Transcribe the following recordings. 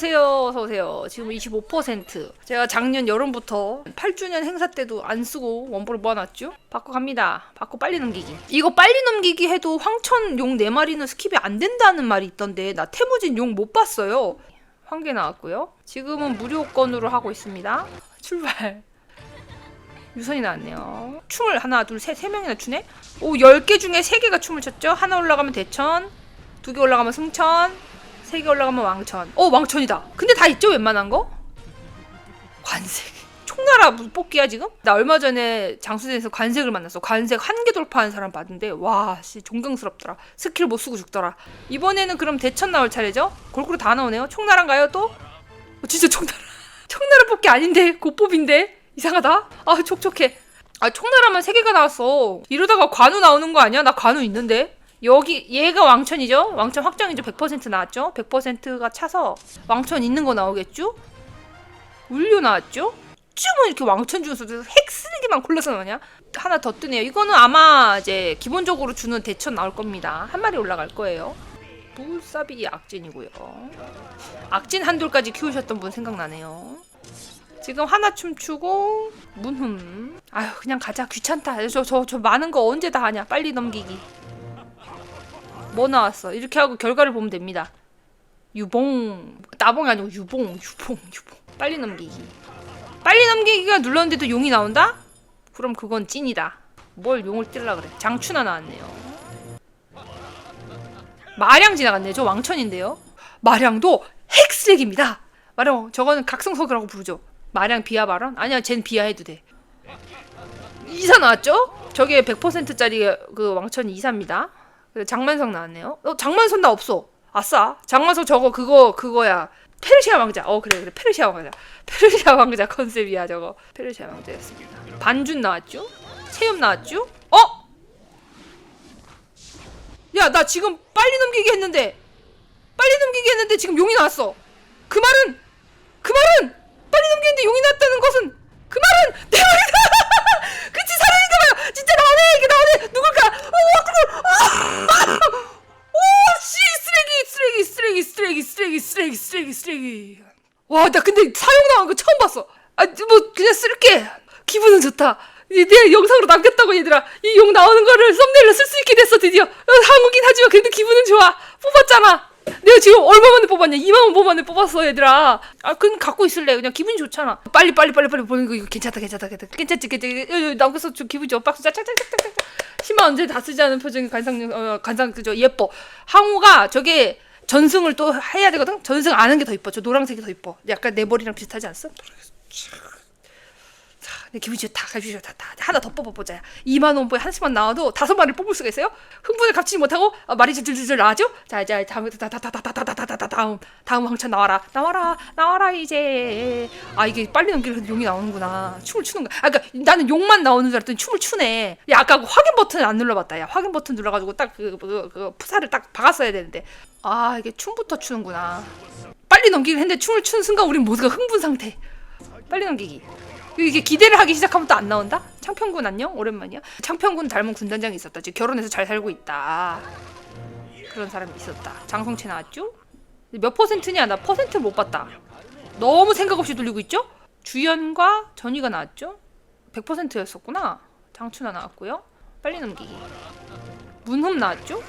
어서오세요, 어서오세요. 지금 25%. 제가 작년 여름부터 8주년 행사 때도 안 쓰고 원본을 모아놨죠? 바꿔 갑니다. 바꿔 빨리 넘기기. 이거 빨리 넘기기 해도 황천 용 4마리는 스킵이 안 된다는 말이 있던데, 나 태무진 용 못 봤어요. 황계 나왔고요. 지금은 무료권으로 하고 있습니다. 출발. 유선이 나왔네요. 춤을 하나, 둘, 셋, 세 명이나 추네? 오, 10개 중에 3개가 춤을 췄죠? 하나 올라가면 대천, 두 개 올라가면 승천, 세개 올라가면 왕천. 어, 왕천이다. 근데 다 있죠, 웬만한 거? 관색. 총나라 무- 뽑기야, 지금? 나 얼마 전에 장수대에서 관색을 만났어. 관색 한 개 돌파한 사람 봤는데, 와, 씨, 존경스럽더라. 스킬 못 쓰고 죽더라. 이번에는 그럼 대천 나올 차례죠? 골고루 다 나오네요. 총나라인가요, 또? 어, 진짜 총나라. 총나라 뽑기 아닌데, 고뽑인데? 이상하다. 아, 촉촉해. 아, 총나라만 세 개가 나왔어. 이러다가 관우 나오는 거 아니야? 나 관우 있는데? 여기 얘가 왕천이죠? 왕천 확정이죠? 100% 나왔죠? 100%가 차서 왕천 있는 거 나오겠죠? 울류 나왔죠? 쯤은 이렇게 왕천 중에서도 핵 쓰레기만 골라서 나오냐? 하나 더 뜨네요. 이거는 아마 이제 기본적으로 주는 대천 나올 겁니다. 한 마리 올라갈 거예요. 불사비 악진이고요. 악진 한돌까지 키우셨던 분 생각나네요. 지금 하나 춤추고 문흠. 아유 그냥 가자 귀찮다. 저저저 많은 거 언제 다 하냐? 빨리 넘기기. 뭐 나왔어? 이렇게 하고 결과를 보면 됩니다. 유봉 나봉이 아니고 유봉 유봉 유봉 빨리 넘기기. 빨리 넘기기가 눌렀는데도 용이 나온다? 그럼 그건 찐이다. 뭘 용을 뜰라 그래? 장춘하 나왔네요. 마량 지나갔네. 저 왕천인데요. 마량도 핵쓰레기입니다. 마량 저거는 각성석이라고 부르죠. 마량 비하 발언? 아니야, 쟨 비하해도 돼. 이사 나왔죠? 저게 100%짜리 그 왕천이 이사입니다. 그리고 장만석 나왔네요. 어, 장만석 나 없어. 아싸. 장만석 저거 그거 그거야. 페르시아 왕자. 어 그래 그래 페르시아 왕자. 페르시아 왕자 컨셉이야 저거. 페르시아 왕자였습니다. 반준 나왔죠? 체험 나왔죠? 어? 야 나 지금 빨리 넘기기 했는데 빨리 넘기기 했는데 지금 용이 나왔어. 그 말은 그 말은 빨리 넘기는데 용이 났다는 것은 그 말은 내말 와 나 근데 사용 나온 거 처음 봤어. 아 뭐 그냥 쓸게. 기분은 좋다. 내 영상으로 남겼다고 얘들아. 이용 나오는 거를 썸네일로 쓸 수 있게 됐어 드디어. 어, 한국인 하지만 그래도 기분은 좋아. 뽑았잖아. 내가 지금 얼마 만에 뽑았냐? 2만 원 뽑았네 뽑았어 얘들아. 아 그냥 갖고 있을래. 그냥 기분이 좋잖아. 빨리 빨리 빨리 빨리 보는 거 이거 괜찮다 괜찮다 괜찮다 괜찮지 괜찮지. 어, 어, 남겨서 좀 기분 좋아. 박수 짝짝짝짝짝짝. 10만 언제 다 쓰지 않은 표정이 관상 어, 관상 그죠 예뻐. 항우가 저게 전승을 또 해야 되거든. 전승 아는 게 더 이뻐. 저 노란색이 더 이뻐. 약간 내 머리랑 비슷하지 않았어? 자, 내 기분이 좋다. 기분이 좋다. 다, 하나 더 뽑아보자. 2만 원 보에 하나씩만 나와도 다섯 마리를 뽑을 수가 있어요? 흥분을 감추지 못하고 아, 말이 줄줄줄 나와죠? 자, 이제 다음 다다다다다다다다다 다음 다음 황천 나와라. 나와라. 나와라 이제. 아 이게 빨리 넘기면 용이 나오는구나. 춤을 추는 거야. 아, 그러니까 나는 용만 나오는 줄 알았더니 춤을 추네. 야, 아까 그 확인 버튼 안 눌러봤다. 야, 확인 버튼 눌러가지고 딱그 그, 그 푸사를 딱 박았어야 되는데. 아, 이게 춤부터 추는구나. 빨리 넘기긴 했는데 춤을 추는 순간 우린 모두가 흥분 상태. 빨리 넘기기. 이게 기대를 하기 시작하면 또 안 나온다? 창평군 안녕? 오랜만이야. 창평군 닮은 군단장이 있었다. 지금 결혼해서 잘 살고 있다. 그런 사람이 있었다. 장성채 나왔죠? 몇 퍼센트냐? 나 퍼센트 못 봤다. 너무 생각 없이 돌리고 있죠? 주연과 전희가 나왔죠? 100%였었구나. 장춘하 나왔고요. 빨리 넘기기. 문흠 나왔죠?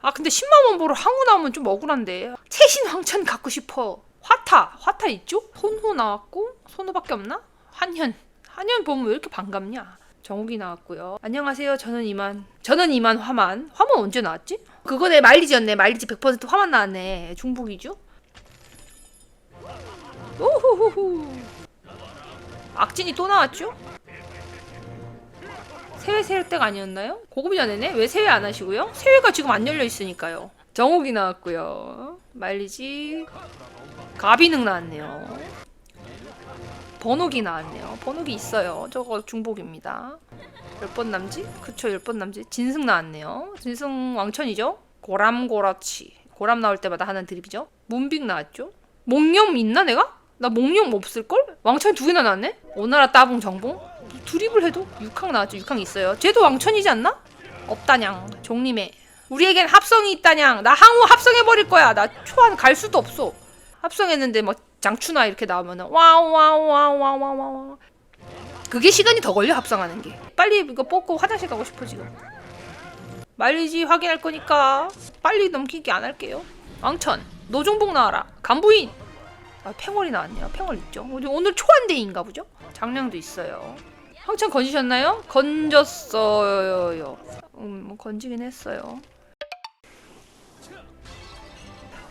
아 근데 10만 원 보러 항우 나오면 좀 억울한데. 최신 황천 갖고 싶어. 화타, 화타 있죠? 손호 나왔고 손호밖에 없나? 한현, 한현 보면 왜 이렇게 반갑냐? 정욱이 나왔고요. 안녕하세요. 저는 이만. 저는 이만 화만. 화만 언제 나왔지? 그거 내 마일리지였네. 마일리지 100% 화만 나왔네. 중복이죠? 오호호호. 악진이 또 나왔죠? 세회 세일 때가 아니었나요? 고급이 전에네? 왜 세회 안 하시고요? 세회가 지금 안 열려 있으니까요. 정욱이 나왔고요. 마일리지 가비능 나왔네요. 번호기 나왔네요. 번호기 있어요. 저거 중복입니다. 몇번 남지? 그쵸, 열 번 남지. 진승 나왔네요. 진승 왕천이죠? 고람고라치. 고람 나올 때마다 하는 드립이죠. 문빅 나왔죠? 몽룡 있나 내가? 나 몽룡 없을걸? 왕천 두 개나 나왔네? 오나라 따봉 정봉? 드립을 해도 6항 나왔죠. 6항 있어요. 쟤도 왕천이지 않나? 없다냥. 종림에. 우리에겐 합성이 있다냥. 나 항우 합성해버릴 거야. 나 초안 갈 수도 없어. 합성했는데 막 장추나 이렇게 나오면은 와우 와우 와우 와우 와우 와우. 그게 시간이 더 걸려 합성하는 게. 빨리 이거 뽑고 화장실 가고 싶어 지금. 마일리지 확인할 거니까 빨리 넘기기 안 할게요. 왕천 노종복 나와라. 간부인! 아 팽월이 나왔네요. 팽월 있죠? 오늘, 오늘 초안데이인가 보죠? 장량도 있어요. 황천 건지셨나요? 건졌어요. 음, 뭐 건지긴 했어요.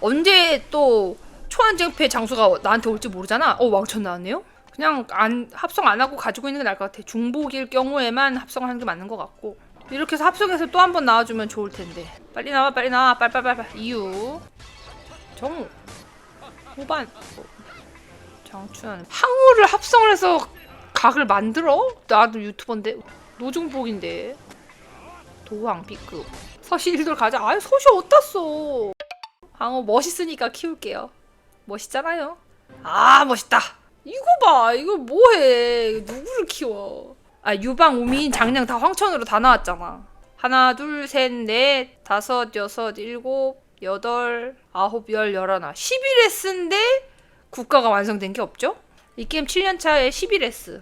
언제 또 초안쟁패 장수가 나한테 올지 모르잖아. 어 왕천 나왔네요. 그냥 안 합성 안 하고 가지고 있는 게 나을 것 같아. 중복일 경우에만 합성을 하는 게 맞는 것 같고 이렇게 해서 합성해서 또 한 번 나와주면 좋을 텐데. 빨리 나와 빨리 나와 빨리. 이유 정우 후반 장춘하는 항우를 합성을 해서 각을 만들어? 나도 유튜버인데 노중복인데 도왕 B급 서시 1돌 가자. 아유 서시 어디다 써? 방어 멋있으니까 키울게요. 멋있잖아요. 아 멋있다. 이거 봐, 이거 뭐해? 누구를 키워? 아 유방, 우민, 장량 다 황천으로 다 나왔잖아. 하나, 둘, 셋, 넷, 다섯, 여섯, 일곱, 여덟, 아홉, 열, 열하나. 11S인데 국가가 완성된 게 없죠? 이 게임 7년 차에 11S.